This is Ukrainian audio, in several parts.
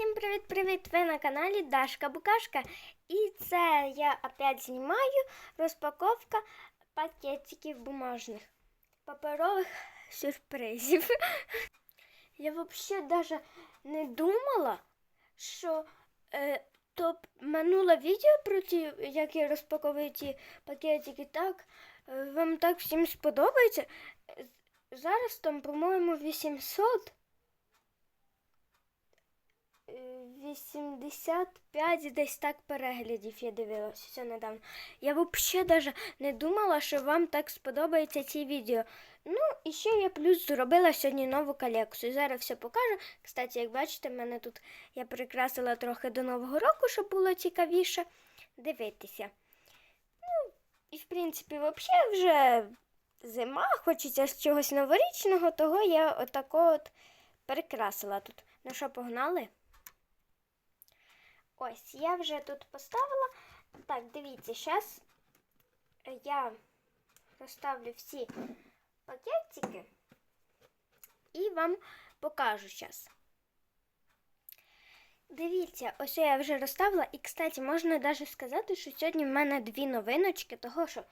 Всім привіт-привіт! Ви на каналі Дашка Букашка. І це я опять знімаю розпаковка пакетиків бумажних паперових сюрпризів. Я взагалі навіть не думала, що е, то минуле відео про ті, як я розпаковую ті пакетики, так е, вам так всім сподобається. Е, Зараз там, по-моєму, 800. Е, 85 десь так переглядів я дивилася недавно. Я взагалі даже не думала, що вам так сподобається ці відео. Ну, і ще я плюс зробила сьогодні нову колекцію. Зараз все покажу. Кстати, як бачите, мене тут я прикрасила трохи до Нового року, щоб було цікавіше дивитися. Ну, і в принципі, взагалі вже зима, хочеться з чогось новорічного, того я отако от прикрасила тут. Ну що, погнали? Ось, я вже тут поставила. Так, дивіться, зараз я розставлю всі пакетики і вам покажу зараз. Дивіться, ось я вже розставила. І, кстати, можна навіть сказати, що сьогодні в мене дві новиночки, того що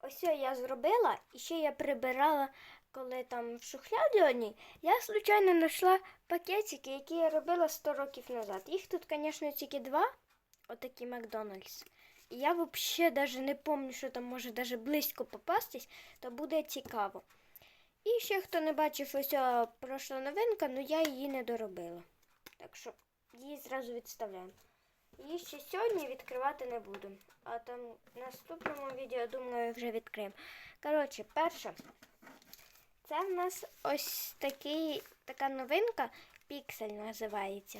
ось я зробила, і ще я прибирала, коли там в шухляді одній, я случайно знайшла пакетики, які я робила 100 років назад. Їх тут, звісно, тільки два, отакі Макдональдс. І я взагалі навіть не пам'ятаю, що там може навіть близько попастись, то буде цікаво. І ще хто не бачив ось ця прошла новинка, ну я її не доробила. Так що її зразу відставляємо. Її ще сьогодні відкривати не буду. А там в наступному відео, думаю, вже відкриємо. Коротше, перше, це в нас ось такий, така новинка, піксель називається.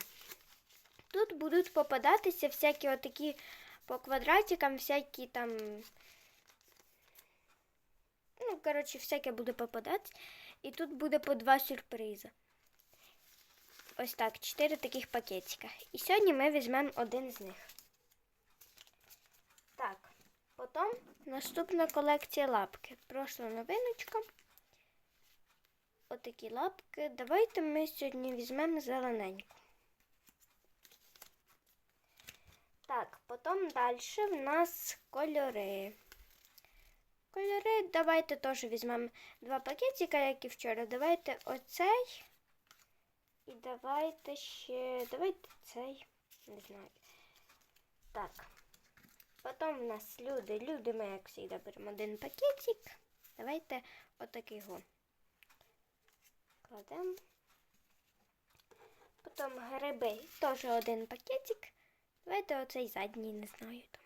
Тут будуть попадатися всякі отакі по квадратикам, всякі там. Ну, коротше, всяке буде попадати. І тут буде по два сюрпризи. Ось так, чотири таких пакетика. І сьогодні ми візьмемо один з них. Так, потім наступна колекція лапки. Прошла новиночка. Отакі лапки. Давайте ми сьогодні візьмемо зелененьку. Так, потім далі в нас кольори. Кольори давайте теж візьмемо два пакетика, як і вчора. Давайте оцей. І давайте ще. Давайте цей. Не знаю. Так. Потім в нас люди. Люди ми, як завжди, беремо один пакетик. Давайте отакий го. Кладемо. Потім гриби. Теж один пакетик. Давайте оцей задній, не знаю там.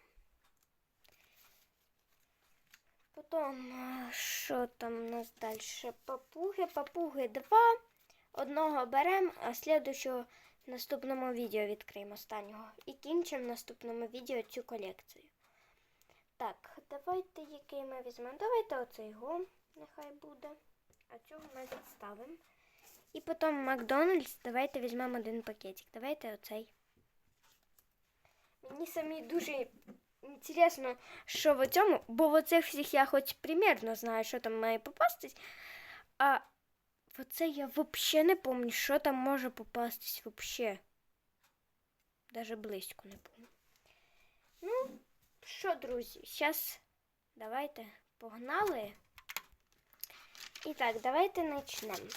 Потім, що там у нас далі? Папуги, папуги два. Одного беремо, а слідущого в наступному відео відкриємо останнього. І кінчимо в наступному відео цю колекцію. Так, давайте який ми візьмемо. Давайте оцей го, нехай буде. А цього ми відставимо. І потім Макдональдс, давайте візьмемо один пакетик. Давайте оцей. Мені самі дуже інтересно, що в цьому, бо в оцих всіх я хоч примірно знаю, що там має попастись. А в оце я взагалі не пам'ятаю, що там може попастись взагалі. Даже близько не пам'ятаю. Ну, що, друзі, зараз давайте погнали. І так, давайте почнемо.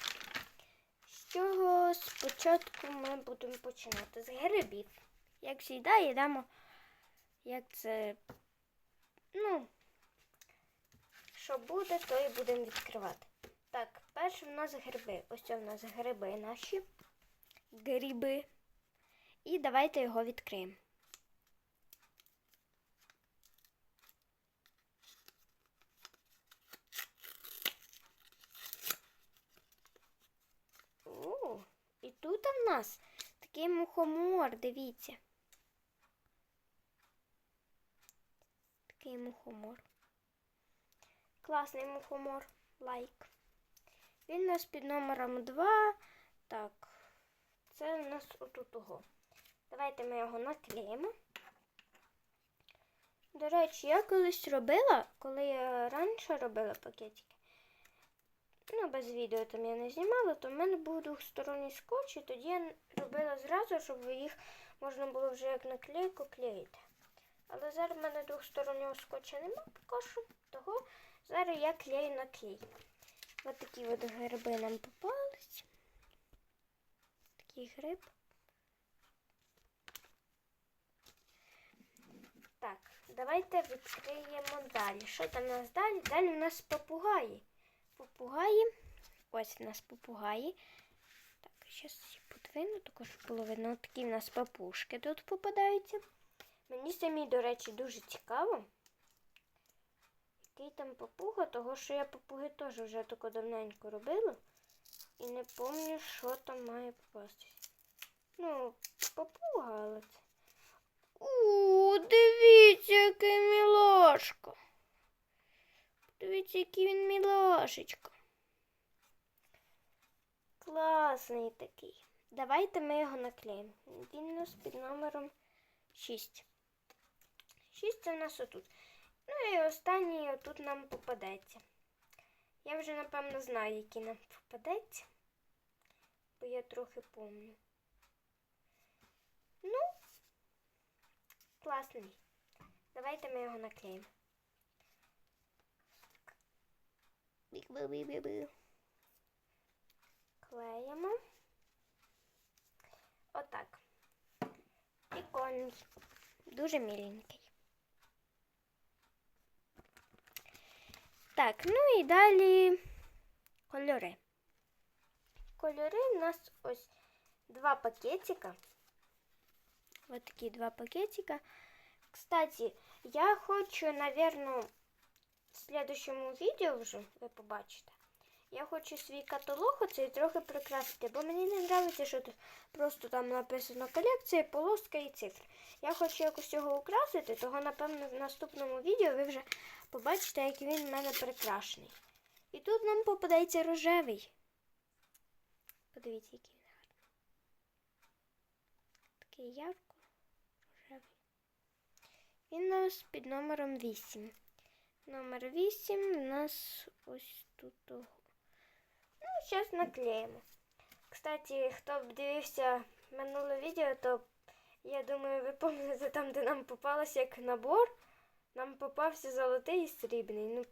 З чого спочатку ми будемо починати? З грибів. Як завжди, йдемо, як це, ну, що буде, то і будемо відкривати. Так, перше в нас гриби. Ось це в нас гриби наші. Гриби. І давайте його відкриємо. О, і тут в нас такий мухомор, дивіться. Такий мухомор. Класний мухомор. Лайк. Він у нас під номером 2. Так, це у нас отут ого. Давайте ми його наклеїмо. До речі, я колись робила, коли я раніше робила пакетики, ну, без відео там я не знімала, то в мене був двохсторонній скотч, і тоді я робила зразу, щоб їх можна було вже як наклейку клеїти. Але зараз в мене двохстороннього скотча нема поки того зараз я клею на. Ось такі от гриби нам попались. Такий гриб. Так, давайте відкриємо далі. Що там у нас далі? Далі у нас попугаї. Попугаї. Ось у нас попугаї. Так, зараз подвину, також було видно. Такі в нас папушки тут попадаються. Мені самі, до речі, дуже цікаво. Який там папуга, того що я папуги теж вже тако давненько робила. І не пам'ятаю, що там має попастись. Ну, папуга, але це. У, дивіться, який мілашко. Дивіться, який він мілашечко. Класний такий. Давайте ми його наклеїмо. Він у нас під номером 6. 6 це у нас отут. Ну і останній отут нам попадеться. Я вже, напевно, знаю, який нам попадеться, бо я трохи помню. Ну, класний. Давайте ми його наклеїмо. Клеїмо. Отак. Прикольний. Дуже міленький. Так, ну і далі кольори. Кольори у нас ось два пакетика. Ось такі два пакетика. Кстати, я хочу, наверное, в следующому відео вже ви побачите. Я хочу свій каталог оцей трохи прикрасити, бо мені не подобається, що тут просто там написано колекція, полоска і цифри. Я хочу якось його украсити, того, напевно, в наступному відео ви вже побачите, як він в мене прикрашений. І тут нам попадається рожевий. Подивіться, який він гарний. Такий ярко рожевий. Він у нас під номером 8. Номер 8 у нас ось тут. Ну, зараз наклеїмо. Кстати, хто б дивився минуле відео, то я думаю, ви пам'ятаєте там, де нам попалося як набор. Нам попався золотий і срібний. Ну,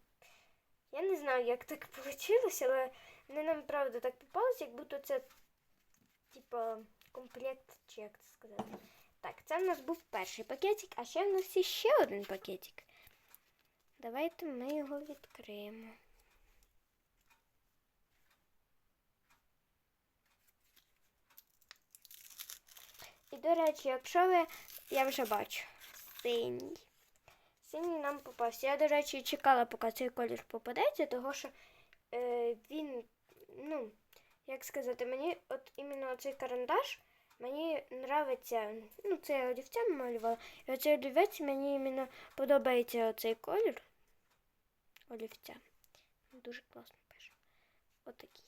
я не знаю, як так вийшло, але вони нам правда так попалося, як будто це типа комплект, чи як це сказати. Так, це в нас був перший пакетик, а ще в нас є ще один пакетик. Давайте ми його відкриємо. І, до речі, якщо ви, я вже бачу, синій. Синій нам попався. Я, до речі, чекала, поки цей колір попадеться, того що е, він, ну, як сказати, мені от іменно цей карандаш мені нравиться, ну, це я олівцем малювала, і оцей олівець мені іменно подобається оцей колір олівця. Дуже класно пише. Отакий.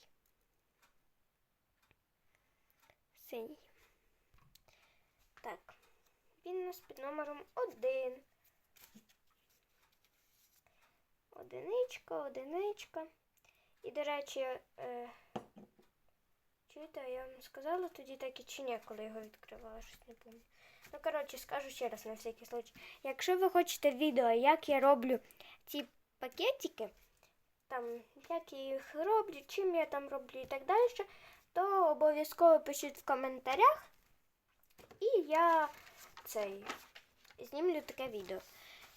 Синій. Так, він у нас під номером один. Одиничка, одиничка. І, до речі, е, чуєте, я вам сказала тоді так і чи ні, коли його відкривала, щось не пам'ятаю. Ну, коротше, скажу ще раз на всякий случай. Якщо ви хочете відео, як я роблю ці пакетики, там, як я їх роблю, чим я там роблю і так далі, то обов'язково пишіть в коментарях. І я цей знімлю таке відео.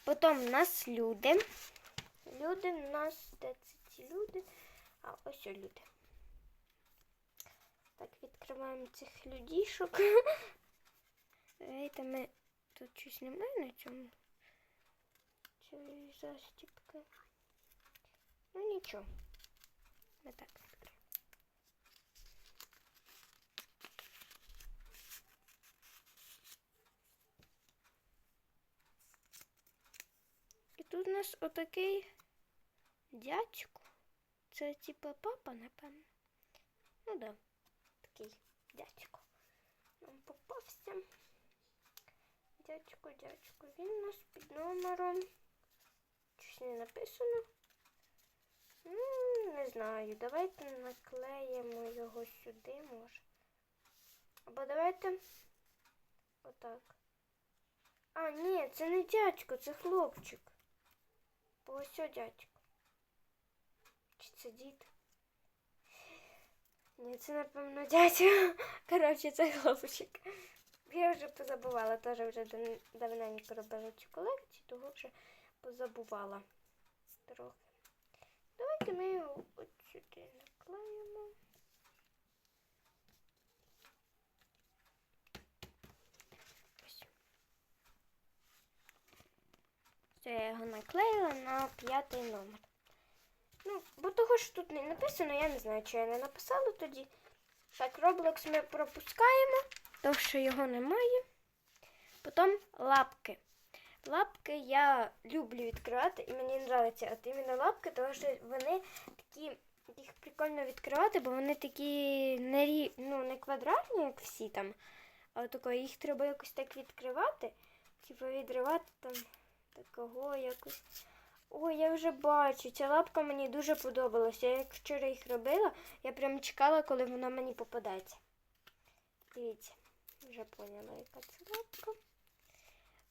Потім в нас люди. Люди в нас, де це ці люди? А, ось люди. Так, відкриваємо цих людішок. Давайте ми тут щось немає на цьому. Застіпки. Ну нічого. Ми так відкриємо. І тут у нас отакий дядько. Це типа папа, напевно. Ну да, такий дядько. Нам попався. Дядько, дядько. Він у нас під номером. Щось не написано. Не знаю. Давайте наклеїмо його сюди, може. Або давайте отак. А, ні, це не дядько, це хлопчик. Ось о дядько. Чи це дід? Ні, це напевно дядя. Коротше, це хлопчик. Я вже позабувала, теж вже давненько робила цю колекцію, того вже позабувала трохи. Давайте ми його от сюди наклеїмо. Все, я його наклеїла на п'ятий номер. Ну, бо того ж тут не написано, я не знаю, чи я не написала тоді. Так, Roblox ми пропускаємо, тому що його немає. Потім лапки. Лапки я люблю відкривати і мені подобається от іменно лапки, тому що вони такі, їх прикольно відкривати, бо вони такі не, рі- ну, не квадратні, як всі там. А тако, їх треба якось так відкривати, типу відривати там такого якось. Ой, я вже бачу, ця лапка мені дуже подобалася. Я як вчора їх робила, я прям чекала, коли вона мені попадеться. Дивіться, вже поняла, яка це лапка.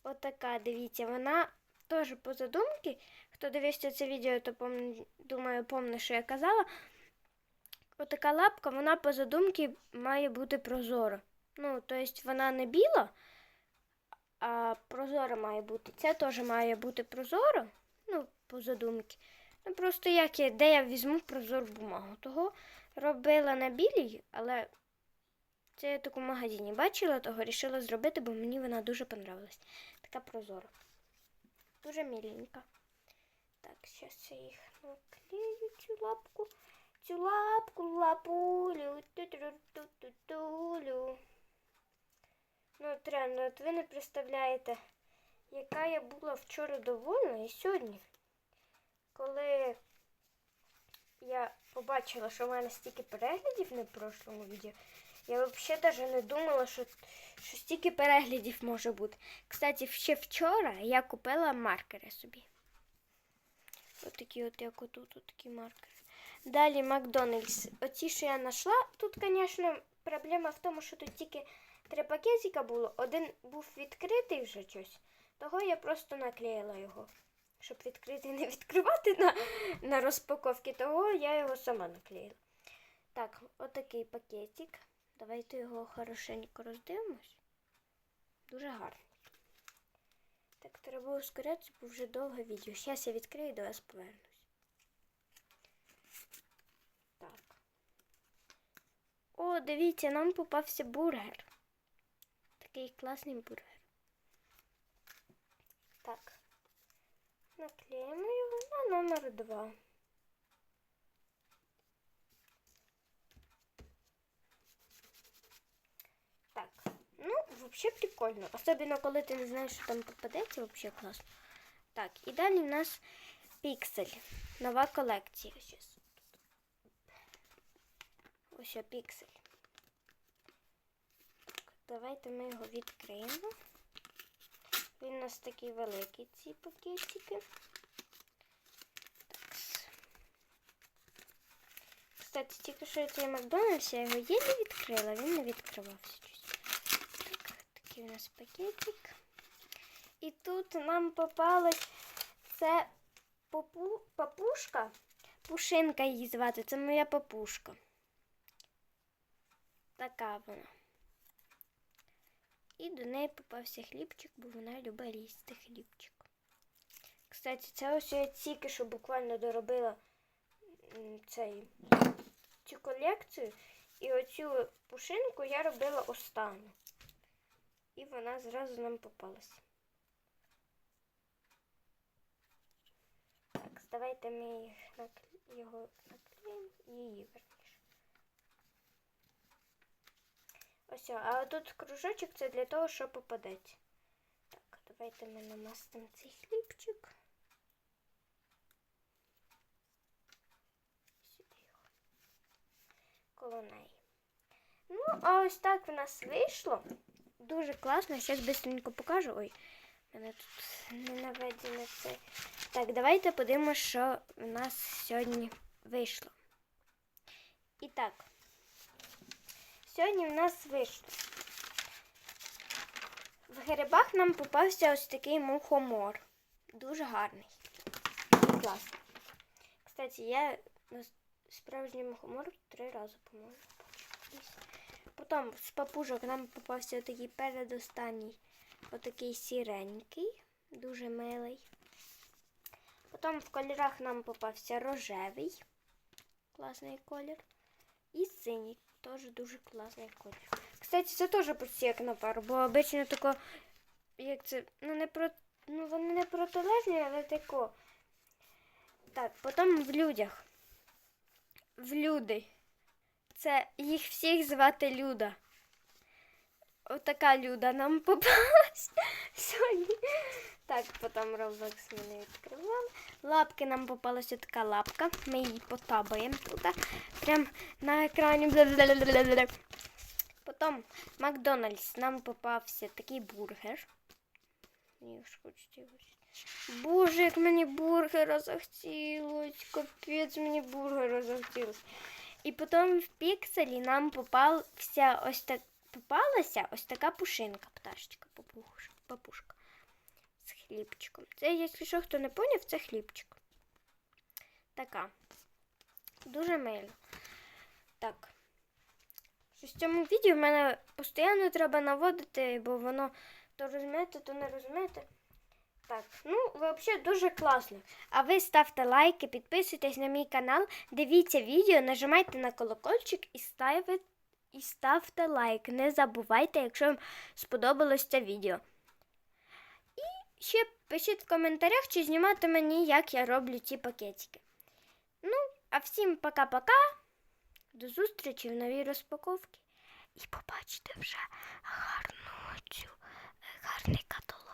Отака, дивіться, вона теж по задумці. Хто дивився це відео, то пом... думаю, помне, що я казала. Отака лапка, вона по задумці має бути прозора. Ну, тобто вона не біла, а прозора має бути. Це теж має бути прозоро. Ну, по задумці. Ну, просто як я, де я візьму прозору бумагу. Того робила на білій, але це я таку в магазині бачила, того вирішила зробити, бо мені вона дуже понравилась. Така прозора. Дуже міленька. Так, зараз я їх наклею цю лапку. Цю лапку, лапулю. Ту-ту-ту-ту-тулю. Ну, от реально, от ви не представляєте, яка я була вчора довольна і сьогодні. Коли я побачила, що в мене стільки переглядів на прошлому відео, я взагалі навіть не думала, що, що стільки переглядів може бути. Кстати, ще вчора я купила маркери собі. Отакі от, як отут, такі маркери. Далі Макдональдс. Оці, що я знайшла, тут, звісно, проблема в тому, що тут тільки три пакетика було. Один був відкритий вже щось. Того я просто наклеїла його. Щоб відкрити і не відкривати на, на розпаковці, того я його сама наклеїла. Так, отакий пакетик. Давайте його хорошенько роздивимось. Дуже гарний. Так, треба ускорятися, бо вже довге відео. Зараз я відкрию і до вас повернусь. Так. О, дивіться, нам попався бургер. Такий класний бургер. Так. Наклеїмо його на номер 2. Так, ну, взагалі прикольно. Особливо, коли ти не знаєш, що там попадеться, взагалі класно. Так, і далі в нас піксель. Нова колекція. Щас. Ось піксель. Так, давайте ми його відкриємо. Він у нас такий великий, ці пакетики. Кстати, тільки що цей Макдональдс, я його єлі відкрила, він не відкривався. Такий у нас пакетик. І тут нам попалась це попу, папушка. Пушинка її звати, це моя папушка. Така вона. І до неї попався хлібчик, бо вона любить їсти хлібчик. Кстати, це ось я тільки що буквально доробила цей, цю колекцію. І оцю пушинку я робила останню. І вона зразу нам попалася. Так, давайте ми їх його наклеїмо і її верніше. Ось, а тут кружочок це для того, щоб попадеться. Так, давайте ми намастимо цей хлібчик. Сюди його. Коло неї. Ну, а ось так в нас вийшло. Дуже класно. Зараз швидко покажу. Ой, мене тут не наведено це. Так, давайте подивимося, що в нас сьогодні вийшло. І так, сьогодні в нас вийшло. В грибах нам попався ось такий мухомор. Дуже гарний. Класний. Кстати, я справжній мухомор три рази, по-моєму. Потім з папужок нам попався такий передостанній, отакий сіренький, дуже милий. Потім в кольорах нам попався рожевий, класний колір. І синій, теж дуже класний колір. Кстати, це теж почти як на пару, бо обично тако, як це, ну не про, ну вони не протилежні, але тако. Так, потім в людях. В люди. Це їх всіх звати Люда. Отака Люда нам попалась сьогодні. Так, потім Roblox ми не відкривали. Лапки нам попалася така лапка. Ми її потабаємо тут. Прям на екрані. Потім Макдональдс нам попався такий бургер. Ні, ж хочете Боже, як мені бургера захотілось. Капець мені бургера захотілось. І потім в пікселі нам попався ось так попалася ось така пушинка, пташечка, папушка, папушка з хлібчиком. Це, якщо що, хто не поняв, це хлібчик. Така. Дуже мило. Так. Щось в цьому відео в мене постійно треба наводити, бо воно то розумієте, то не розумієте. Так, ну, взагалі дуже класно. А ви ставте лайки, підписуйтесь на мій канал, дивіться відео, нажимайте на колокольчик і ставите, і ставте лайк. Не забувайте, якщо вам сподобалось це відео. І ще пишіть в коментарях, чи знімати мені, як я роблю ці пакетики. Ну, а всім пока-пока. До зустрічі в новій розпаковці. І побачите вже гарну цю гарний каталог.